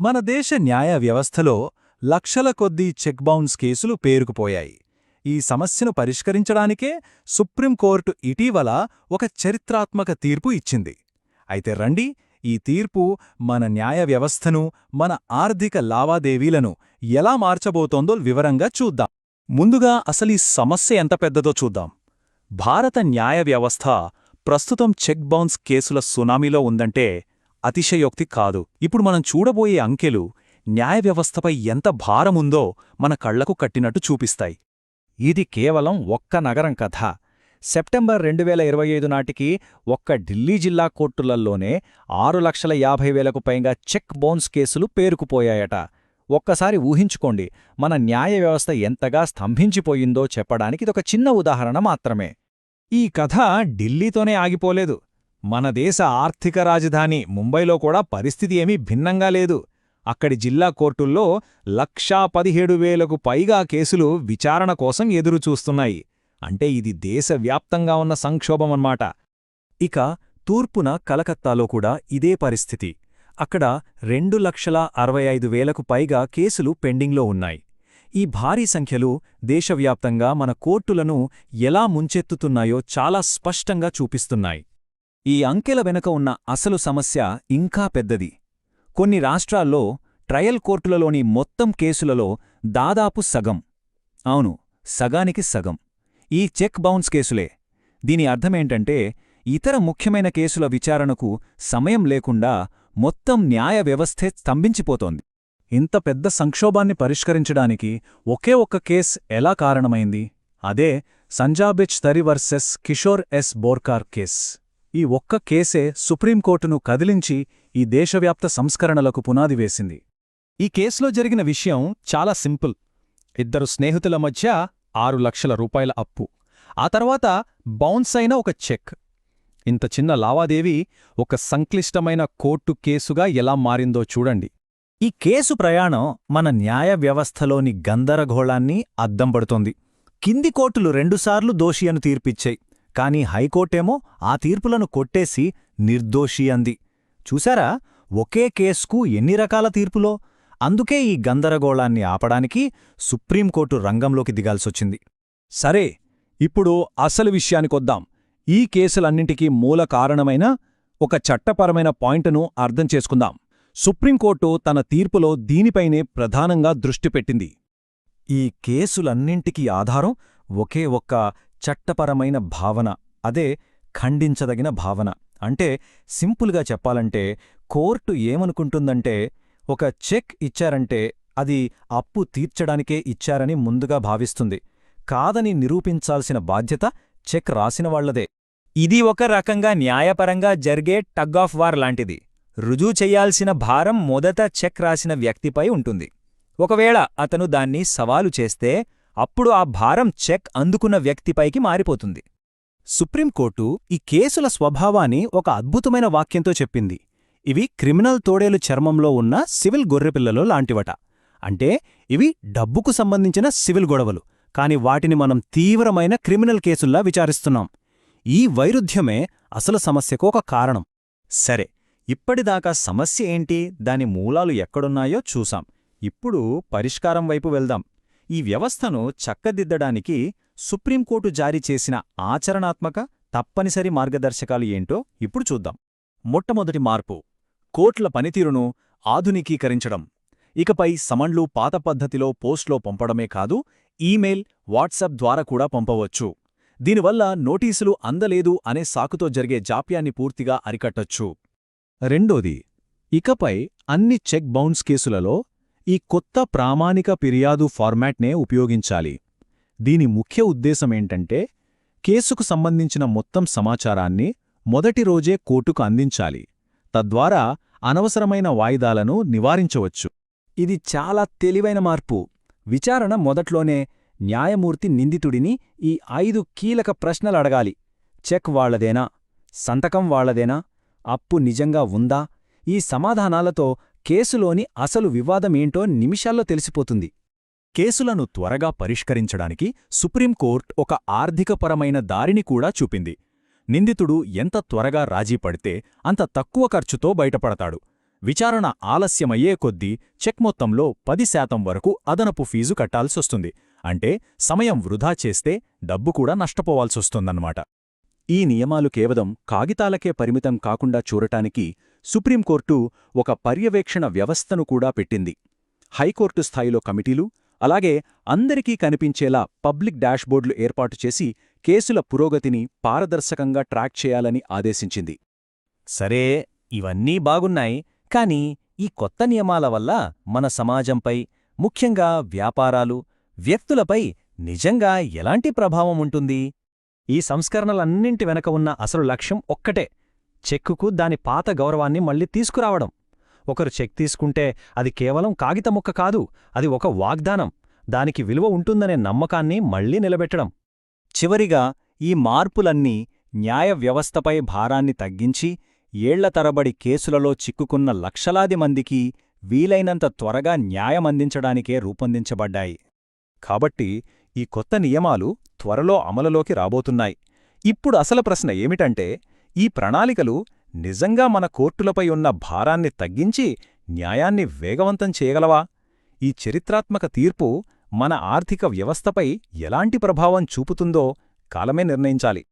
మన దేశ న్యాయ వ్యవస్థలో లక్షల కొద్దీ చెక్ బౌన్స్ కేసులు పేరుకుపోయాయి. ఈ సమస్యను పరిష్కరించడానికే సుప్రీంకోర్టు ఇటీవల ఒక చరిత్రాత్మక తీర్పు ఇచ్చింది. అయితే రండి ఈ తీర్పు మన న్యాయ వ్యవస్థను మన ఆర్థిక లావాదేవీలను ఎలా మార్చబోతోందో వివరంగా చూద్దాం. ముందుగా అసలీ సమస్య ఎంత పెద్దదో చూద్దాం. భారత న్యాయ వ్యవస్థ ప్రస్తుతం చెక్ బౌన్స్ కేసుల సునామీలో ఉందంటే అతిశయోక్తి కాదు. ఇప్పుడు మనం చూడబోయే అంకెలు న్యాయ వ్యవస్థపై ఎంత భారముందో మన కళ్ళకు కట్టినట్టు చూపిస్తాయి. ఇది కేవలం ఒక్క నగరం కథ. సెప్టెంబర్ రెండు వేల ఇరవై ఐదు నాటికి ఒక్క ఢిల్లీ జిల్లా కోర్టులల్లోనే ఆరు లక్షల యాభై వేలకు పైగా చెక్ బౌన్స్ కేసులు పేరుకుపోయాయట. ఒక్కసారి ఊహించుకోండి మన న్యాయ వ్యవస్థ ఎంతగా స్తంభించిపోయిందో చెప్పడానికి ఇదొక చిన్న ఉదాహరణ మాత్రమే. ఈ కథ ఢిల్లీతోనే ఆగిపోలేదు. మన దేశ ఆర్థిక రాజధాని ముంబైలో కూడా పరిస్థితి ఏమీ భిన్నంగా లేదు. అక్కడి జిల్లా కోర్టుల్లో లక్షా పదిహేడు వేలకు పైగా కేసులు విచారణ కోసం ఎదురుచూస్తున్నాయి. అంటే ఇది దేశవ్యాప్తంగా ఉన్న సంక్షోభమన్నమాట ఇక తూర్పున కలకత్తాలో కూడా ఇదే పరిస్థితి. అక్కడ రెండు లక్షల అరవై ఐదు వేలకు పైగా కేసులు పెండింగ్లో ఉన్నాయి. ఈ భారీ సంఖ్యలు దేశవ్యాప్తంగా మన కోర్టులను ఎలా ముంచెత్తుతున్నాయో చాలా స్పష్టంగా చూపిస్తున్నాయి. ఈ అంకెల వెనుక ఉన్న అసలు సమస్య ఇంకా పెద్దది. కొన్ని రాష్ట్రాల్లో ట్రయల్ కోర్టులలోని మొత్తం కేసులలో దాదాపు సగం. అవును సగానికి సగం. ఈ చెక్ బౌన్స్ కేసులే. దీని అర్థమేంటంటే ఇతర ముఖ్యమైన కేసుల విచారణకు సమయం లేకుండా మొత్తం న్యాయ వ్యవస్థే స్తంభించిపోతోంది. ఇంత పెద్ద సంక్షోభాన్ని పరిష్కరించడానికి ఒకే ఒక్క కేస్ ఎలా కారణమైంది? అదే సంజాబిచ్ తరి versus Kishore S Borkar case. ఈ ఒక్క కేసే సుప్రీంకోర్టును కదిలించి ఈ దేశవ్యాప్త సంస్కరణలకు పునాది వేసింది. ఈ కేసులో జరిగిన విషయం చాలా సింపుల్. ఇద్దరు స్నేహితుల మధ్య ఆరు లక్షల రూపాయల అప్పు. ఆ తర్వాత బౌన్స్ అయిన ఒక చెక్. ఇంత చిన్న లావాదేవీ ఒక సంక్లిష్టమైన కోర్టు కేసుగా ఎలా మారిందో చూడండి. ఈ కేసు ప్రయాణం మన న్యాయ వ్యవస్థలోని గందరగోళాన్ని అద్దం పడుతోంది కింది కోర్టులు రెండుసార్లు దోషి అని తీర్పిచ్చాయి. కాని హైకోర్టేమో ఆ తీర్పులను కొట్టేసి నిర్దోషి అంది. చూశారా? ఒకే కేసుకు ఎన్ని రకాల తీర్పులో? అందుకే ఈ గందరగోళాన్ని ఆపడానికి సుప్రీంకోర్టు రంగంలోకి దిగాల్సొచ్చింది. సరే ఇప్పుడు అసలు విషయానికొద్దాం ఈ కేసులన్నింటికీ మూల కారణమైన ఒక చట్టపరమైన పాయింట్ను అర్థం చేసుకుందాం. సుప్రీంకోర్టు తన తీర్పులో దీనిపైనే ప్రధానంగా దృష్టి పెట్టింది. ఈ కేసులన్నింటికీ ఆధారం ఒకే ఒక్క చట్టపరమైన భావన అదే ఖండించదగిన భావన. అంటే సింపుల్గా చెప్పాలంటే కోర్టు ఏమనుకుంటుందంటే ఒక చెక్ ఇచ్చారంటే అది అప్పు తీర్చడానికే ఇచ్చారని ముందుగా భావిస్తుంది. కాదని నిరూపించాల్సిన బాధ్యత చెక్ రాసినవాళ్ళదే ఇది ఒక రకంగా న్యాయపరంగా జరిగే టగ్ ఆఫ్ వార్ లాంటిది. రుజువు చెయ్యాల్సిన భారం మొదట చెక్ రాసిన వ్యక్తిపై ఉంటుంది. ఒకవేళ అతను దాన్ని సవాలు చేస్తే అప్పుడు ఆ భారం చెక్ అందుకున్న వ్యక్తిపైకి మారిపోతుంది. సుప్రీంకోర్టు ఈ కేసుల స్వభావాన్ని ఒక అద్భుతమైన వాక్యంతో చెప్పింది. ఇవి క్రిమినల్ తోడేలు చర్మంలో ఉన్న సివిల్ గొర్రెపిల్లలు లాంటివట. అంటే ఇవి డబ్బుకు సంబంధించిన సివిల్ గొడవలు కాని వాటిని మనం తీవ్రమైన క్రిమినల్ కేసుల్లా విచారిస్తున్నాం. ఈ వైరుధ్యమే అసలు సమస్యకు ఒక కారణం. సరే ఇప్పటిదాకా సమస్య ఏంటి? దాని మూలాలు ఎక్కడున్నాయో చూసాం. ఇప్పుడు పరిష్కారం వైపు వెళ్దాం. ఈ వ్యవస్థను చక్కదిద్దడానికి సుప్రీంకోర్టు జారీ చేసిన ఆచరణాత్మక తప్పనిసరి మార్గదర్శకాలు ఏంటో ఇప్పుడు చూద్దాం. మొట్టమొదటి మార్పు కోర్టుల పనితీరును ఆధునికీకరించడం. ఇకపై సమన్లు పాత పద్ధతిలో పోస్ట్లో పంపడమే కాదు ఈమెయిల్ వాట్సాప్ ద్వారా కూడా పంపవచ్చు. దీనివల్ల నోటీసులు అందలేదు అనే సాకుతో జరిగే జాప్యాన్ని పూర్తిగా అరికట్టొచ్చు. రెండోది ఇకపై అన్ని చెక్ బౌన్స్ కేసులలో ఈ కొత్త ప్రామాణిక ఫిర్యాదు ఫార్మాట్నే ఉపయోగించాలి. దీని ముఖ్య ఉద్దేశమేంటంటే కేసుకు సంబంధించిన మొత్తం సమాచారాన్ని మొదటి రోజే కోర్టుకు అందించాలి. తద్వారా అనవసరమైన వాయిదాలను నివారించవచ్చు. ఇది చాలా తెలివైన మార్పు. విచారణ మొదట్లోనే న్యాయమూర్తి నిందితుడిని ఈ ఐదు కీలక ప్రశ్నలడగాలి చెక్ వాళ్ళదేనా సంతకం వాళ్ళదేనా అప్పు నిజంగా ఉందా? ఈ సమాధానాలతో కేసులోని అసలు వివాదమేంటో నిమిషాల్లో తెలిసిపోతుంది. కేసులను త్వరగా పరిష్కరించడానికి సుప్రీంకోర్టు ఒక ఆర్థికపరమైన దారిని కూడా చూపింది. నిందితుడు ఎంత త్వరగా రాజీ పడితే అంత తక్కువ ఖర్చుతో బయటపడతాడు. విచారణ ఆలస్యమయ్యే కొద్దీ చెక్ మొత్తంలో పది శాతం వరకు అదనపు ఫీజు కట్టాల్సొస్తుంది. అంటే సమయం వృధా చేస్తే డబ్బు కూడా నష్టపోవాల్సొస్తుందన్నమాట. ఈ నియమాలు కేవలం కాగితాలకే పరిమితం కాకుండా చూడటానికి సుప్రీంకోర్టు ఒక పర్యవేక్షణ వ్యవస్థను కూడా పెట్టింది. హైకోర్టు స్థాయిలో కమిటీలు అలాగే అందరికీ కనిపించేలా పబ్లిక్ డాష్బోర్డులు ఏర్పాటు చేసి కేసుల పురోగతిని పారదర్శకంగా ట్రాక్ చేయాలని ఆదేశించింది. సరే ఇవన్నీ బాగున్నాయి కాని ఈ కొత్త నియమాల వల్ల మన సమాజంపై ముఖ్యంగా వ్యాపారాలు వ్యక్తులపై నిజంగా ఎలాంటి ప్రభావం ఉంటుంది? ఈ సంస్కరణలన్నింటి వెనక ఉన్న అసలు లక్ష్యం ఒక్కటే చెక్కుకు దాని పాత గౌరవాన్ని మళ్ళీ తీసుకురావడం. ఒకరు చెక్ తీసుకుంటే అది కేవలం కాగిత ముక్క కాదు అది ఒక వాగ్దానం. దానికి విలువ ఉంటుందనే నమ్మకాన్ని మళ్ళీ నిలబెట్టడం. చివరిగా ఈ మార్పులన్నీ న్యాయ వ్యవస్థపై భారాన్ని తగ్గించి ఏళ్ళ తరబడి కేసులలో చిక్కుకున్న లక్షలాది మందికి వీలైనంత త్వరగా న్యాయమందించడానికే రూపొందించబడ్డాయి. కాబట్టి ఈ కొత్త నియమాలు త్వరలో అమలులోకి రాబోతున్నాయి. ఇప్పుడు అసలు ప్రశ్న ఏమిటంటే ఈ ప్రణాళికలు నిజంగా మన కోర్టులపై ఉన్న భారాన్ని తగ్గించి న్యాయాన్ని వేగవంతం చేయగలవా? ఈ చరిత్రాత్మక తీర్పు మన ఆర్థిక వ్యవస్థపై ఎలాంటి ప్రభావం చూపుతుందో కాలమే నిర్ణయించాలి.